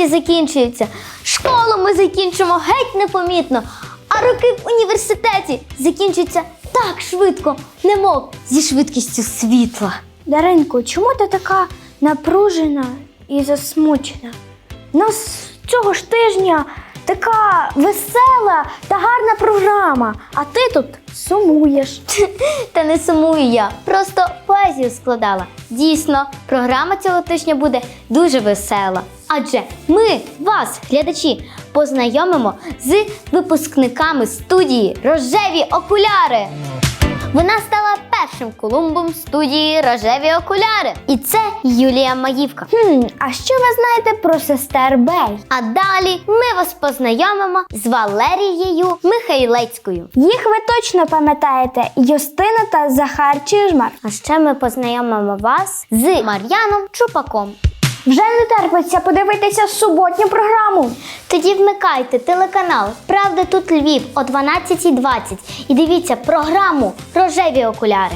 літі закінчуються. Школу ми закінчимо геть непомітно. А роки в університеті закінчуються так швидко, немов зі швидкістю світла. Даринко, чому ти така напружена і засмучена? Нас цього ж тижня така весела та гарна програма, а ти тут сумуєш. Та не сумую я, просто поезію складала. Дійсно, програма цього тижня буде дуже весела. Адже ми вас, глядачі, познайомимо з випускниками студії Рожеві окуляри. Вона стала першим колумбом студії Рожеві окуляри. І це Юлія Маївка. Хм, а що ви знаєте про сестер Бей? А далі ми вас познайомимо з Валерією Михайлецькою. Їх ви точно пам'ятаєте Юстина та Захар Чижмар. А ще ми познайомимо вас з Мар'яном Чупаком. Вже не терпиться подивитися суботню програму. Тоді вмикайте телеканал Правда тут Львів о 12.20 і дивіться програму Рожеві окуляри.